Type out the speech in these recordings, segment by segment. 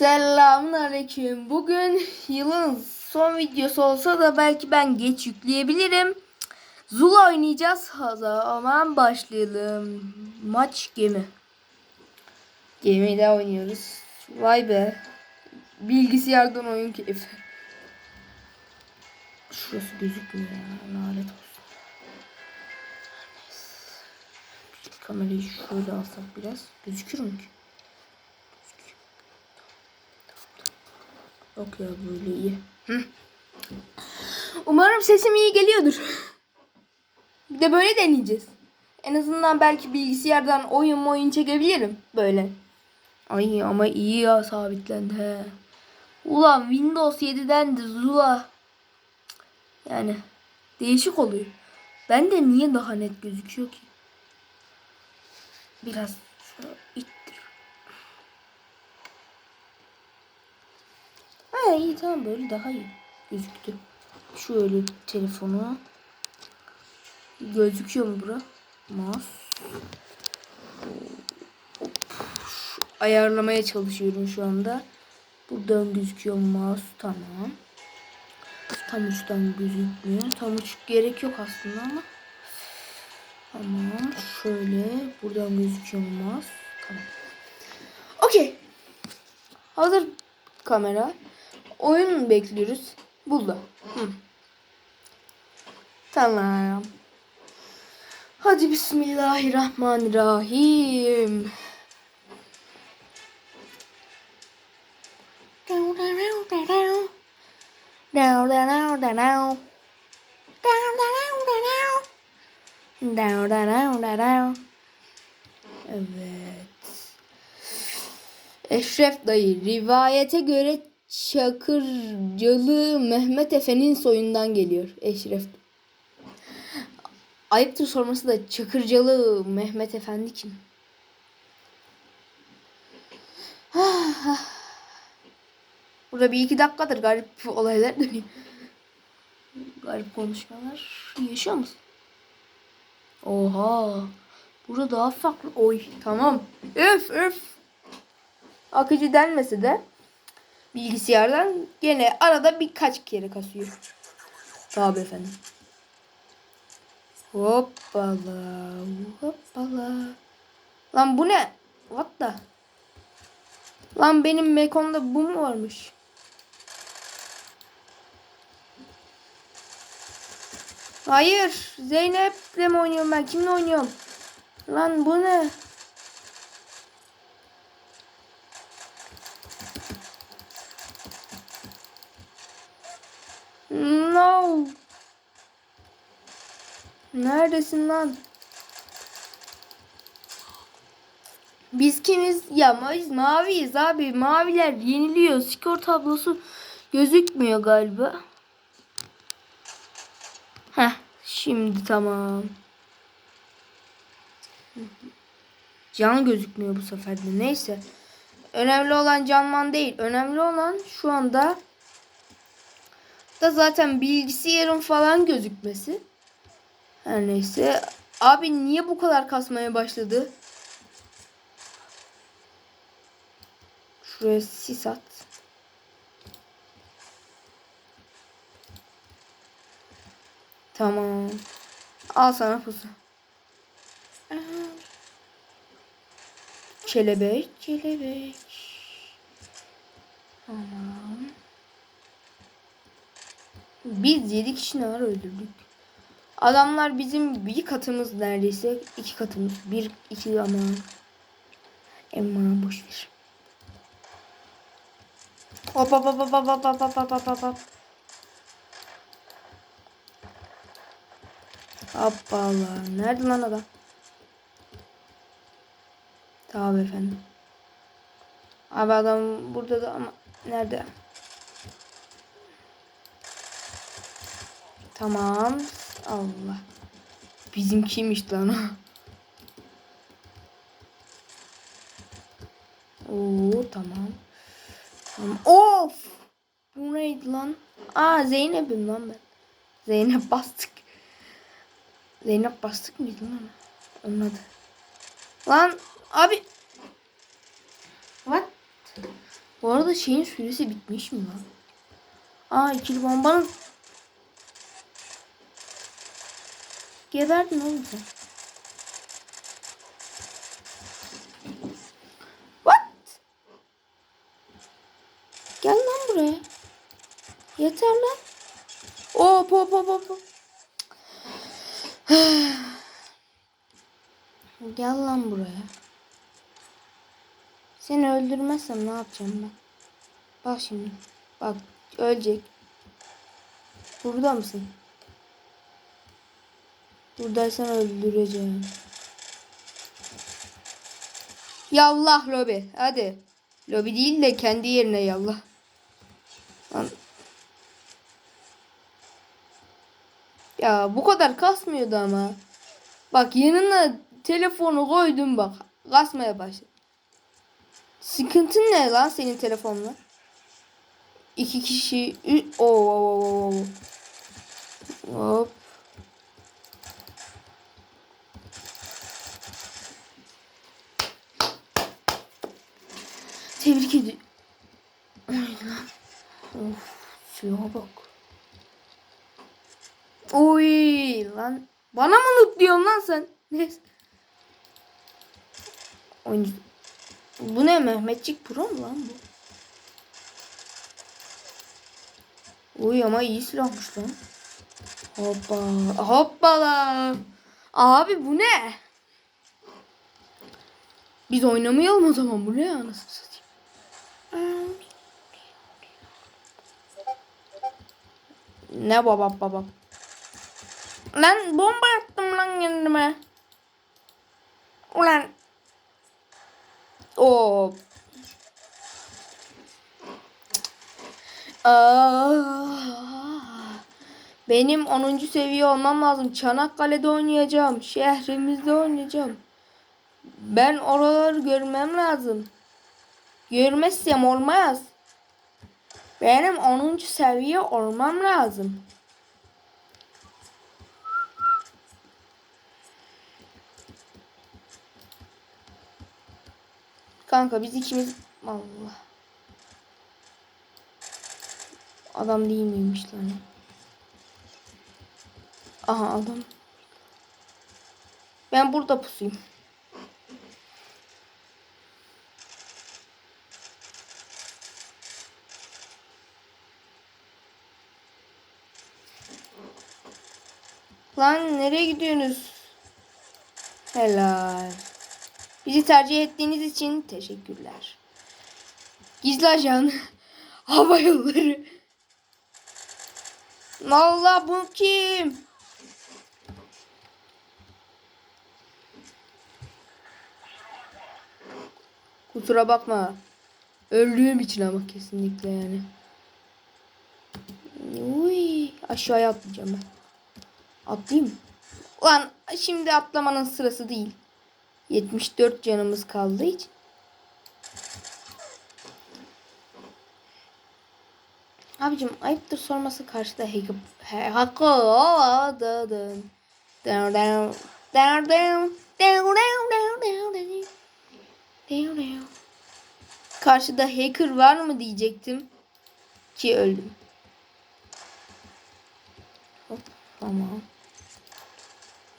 Selamun aleyküm. Bugün yılın son videosu olsa da belki ben geç yükleyebilirim. Zula oynayacağız. O zaman başlayalım. Maç gemi. Gemiyle oynuyoruz. Vay be. Bilgisayardan oyun keyfi. Şurası gözükmüyor ya. Lanet olsun. Neyse. Kamerayı şöyle alsak biraz. Gözükür mü ki? Yok ya böyle iyi. Hı. Umarım sesim iyi geliyordur. Bir de böyle deneyeceğiz. En azından belki bilgisayardan oyun oyun çekebilirim böyle. Ay ama iyi ya sabitlendi he. Ulan Windows 7'den de Zula. Yani değişik oluyor. Ben de niye daha net gözüküyor ki? Biraz şöyle Ha iyi tamam böyle daha iyi gözüktü. Şöyle telefonu. Gözüküyor mu bura? Mouse. Ayarlamaya çalışıyorum şu anda. Buradan gözüküyor mouse? Tamam. Tam uçtan gözükmüyor. Tam uç gerek yok aslında ama. Tamam. Şöyle. Buradan gözüküyor mouse? Tamam. Okey. Hazır kamera. Oyun bekliyoruz. Burada. Hı. Tamam. Hadi Bismillahirrahmanirrahim. Evet. Eşref dayı rivayete göre Çakırcalı Mehmet Efe'nin soyundan geliyor. Eşref. Ayıptır sorması da Çakırcalı Mehmet Efendi kim? Burada bir iki dakikadır garip olaylar dönüyor. Garip konuşmalar. Yaşıyor musun? Oha. Burada daha farklı. Oy tamam. Öf öf. Akıcı denmese de bilgisayardan gene arada birkaç kere kasıyor. Tabi efendim. Hoppala. Hoppala. Lan bu ne? What the? Lan benim Mekon'da bu mu varmış? Hayır. Zeynep'le mi oynuyorum ben? Kimle oynuyorum? Lan bu ne? No. Neredesin lan? Biz kimiz? Ya biz maviyiz abi. Maviler yeniliyor. Skor tablosu gözükmüyor galiba. Heh, şimdi tamam. Can gözükmüyor bu sefer de. Neyse. Önemli olan canman değil. Önemli olan şu anda da zaten bilgisayarın falan gözükmesi. Her neyse. Abi niye bu kadar kasmaya başladı? Şuraya sis at. Tamam. Al sana pusu. Kelebek, kelebek. Tamam. Biz 7 kişi ne var öldürdük. Adamlar bizim bir katımız neredeyse. iki katımız. Bir, iki ama. Emma boş ver. Hop hop hop hop hop hop hop hop hop hop hop. Hoppala. Nerede lan adam? Tamam efendim. Abi adam burada da ama nerede? Tamam. Allah. Bizimkiymiş lan o. Oo tamam. tamam. Of! Bu neydi lan? Aa Zeynep'im lan ben. Zeynep bastık. Zeynep bastık mıydı lan? Onun adı. Lan abi. What? Bu arada şeyin süresi bitmiş mi lan? Aa ikili bombanın Geberdin oğlum sen. What? Gel lan buraya. Yeter lan. Hop hop hop hop. Gel lan buraya. Seni öldürmezsem ne yapacağım ben? Bak şimdi. Bak ölecek. Burada mısın? Buradaysan öldüreceğim. Yallah lobi. Hadi. Lobi değil de kendi yerine yallah. Lan. Ya bu kadar kasmıyordu ama. Bak yanına telefonu koydum bak. Kasmaya başladı. Sıkıntın ne lan senin telefonla? İki kişi. Oo, oo, oo, oo. Hop. Tebrik ediyorum. Lan. Of, silaha bak. Oy lan. Bana mı loot diyorsun lan sen? Neyse. Bu ne Mehmetçik Pro mu lan bu? Uy ama iyi silahmış lan. Hoppa. Hoppala. Abi bu ne? Biz oynamayalım o zaman. Bu ne anasını Ne baba baba. Lan bomba attım lan kendime. Ulan. Oo. Aa. Benim 10. seviye olmam lazım. Çanakkale'de oynayacağım. Şehrimizde oynayacağım. Ben oraları görmem lazım. Görmezsem olmaz. Benim 10. seviye olmam lazım. Kanka biz ikimiz Allah. Adam değil miymiş lan? Aha adam. Ben burada pusuyum. Lan nereye gidiyorsunuz? Helal. Bizi tercih ettiğiniz için teşekkürler. Gizli ajan. Hava yolları. Allah bu kim? Kusura bakma. Öldüğüm için ama kesinlikle yani. Uy, aşağıya atlayacağım ben. Atlayayım. Ulan şimdi atlamanın sırası değil. 74 canımız kaldı hiç. Abicim ayıptır sorması karşıda hekip hakkı dağdın. Karşıda hacker var mı diyecektim ki öldüm. Hop tamam.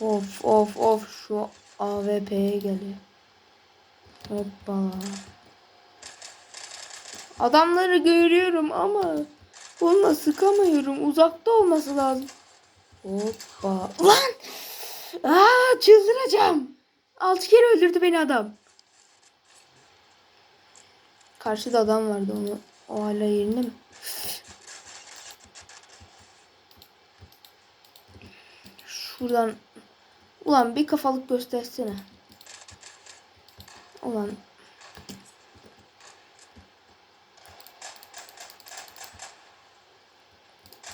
Of of of şu AWP'ye geliyor. Hoppa. Adamları görüyorum ama bununla sıkamıyorum. Uzakta olması lazım. Hoppa. Lan! Aa, çıldıracağım. Altı kere öldürdü beni adam. Karşıda adam vardı onu. O hala yerinde mi? Şuradan Ulan bir kafalık göstersene. Ulan.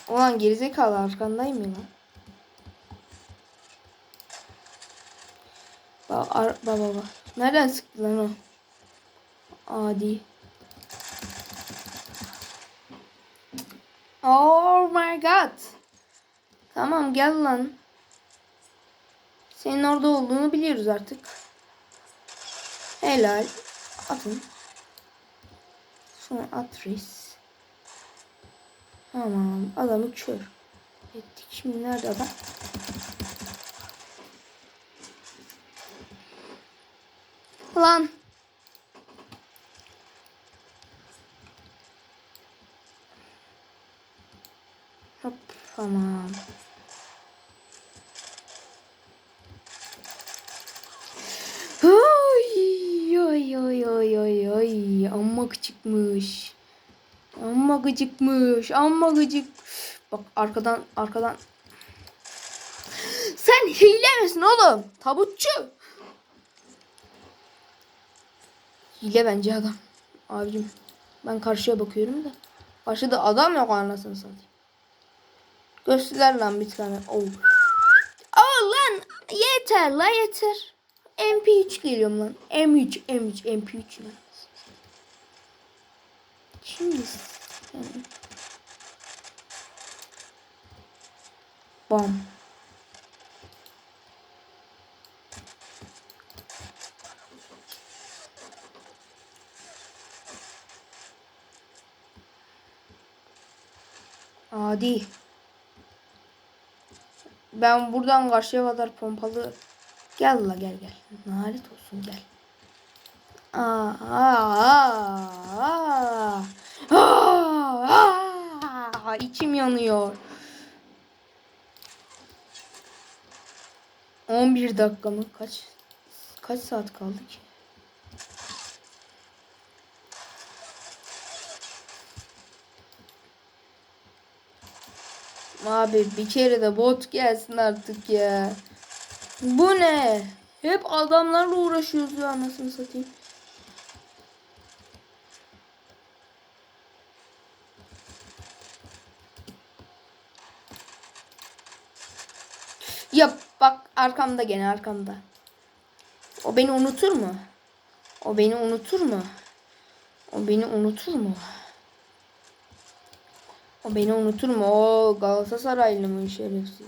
Ulan gerizekalı arkandayım ya lan. Bak ar baba bak. Nereden sıktı lan o? Adi. Oh my god. Tamam gel lan. Senin orada olduğunu biliyoruz artık. Helal. Atın. Sonra Atris. Tamam. Adamı kör. Ettik. Şimdi nerede adam? Lan. Hop tamam. Oy oy oy oy oy amma gıcıkmış. Amma gıcıkmış. Amma gıcık. Bak arkadan arkadan. Sen hile misin oğlum? Tabutçu. Hile bence adam. Abicim ben karşıya bakıyorum da. Karşıda adam yok anasını satayım. Göster lan bir tane. Oh. Aa lan yeter la yeter. MP3 geliyorum lan. M3 M3 MP3 lan. Şimdi yani. Bam. Adi. Ben buradan karşıya kadar pompalı. Gel la gel gel. Nalet olsun gel. Aa, aa, aa, içim yanıyor. 11 dakika mı? Kaç kaç saat kaldı ki? Abi bir kere de bot gelsin artık ya. Bu ne? Hep adamlarla uğraşıyoruz ya anasını satayım. Yap bak arkamda gene arkamda. O beni unutur mu? O beni unutur mu? O beni unutur mu? O beni unutur mu? O Galatasaraylı mı şerefsiz?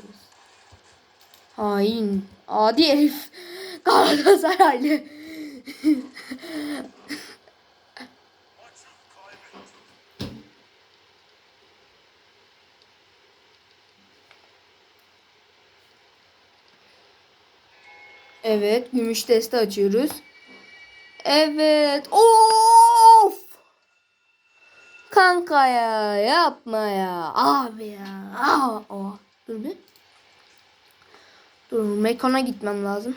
Hain. Adi herif. Galatasaraylı. Evet. Gümüş testi açıyoruz. Evet. Of. Kanka ya yapma ya. Abi ya. Aa, o. Dur bir. Dur Mekon'a gitmem lazım.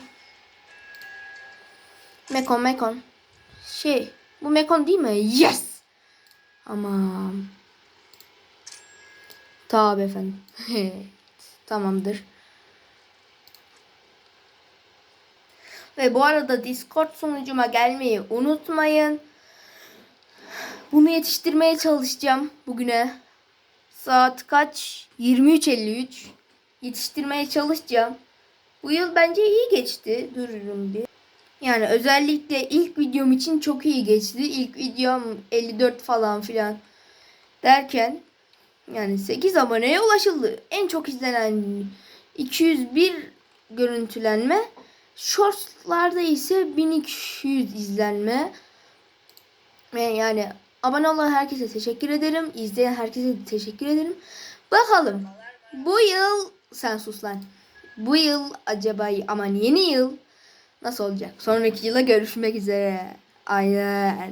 Mekon Mekon. Şey bu Mekon değil mi? Yes. Aman. Tabi efendim. Tamamdır. Ve bu arada Discord sunucuma gelmeyi unutmayın. Bunu yetiştirmeye çalışacağım bugüne. Saat kaç? 23.53. Yetiştirmeye çalışacağım. Bu yıl bence iyi geçti. Dururum bir. Yani özellikle ilk videom için çok iyi geçti. İlk videom 54 falan filan derken yani 8 aboneye ulaşıldı. En çok izlenen 201 görüntülenme. Shorts'larda ise 1200 izlenme. Ve yani abone olan herkese teşekkür ederim. İzleyen herkese teşekkür ederim. Bakalım bu yıl sen sus lan. Bu yıl acaba aman yeni yıl nasıl olacak? Sonraki yıla görüşmek üzere. Aynen.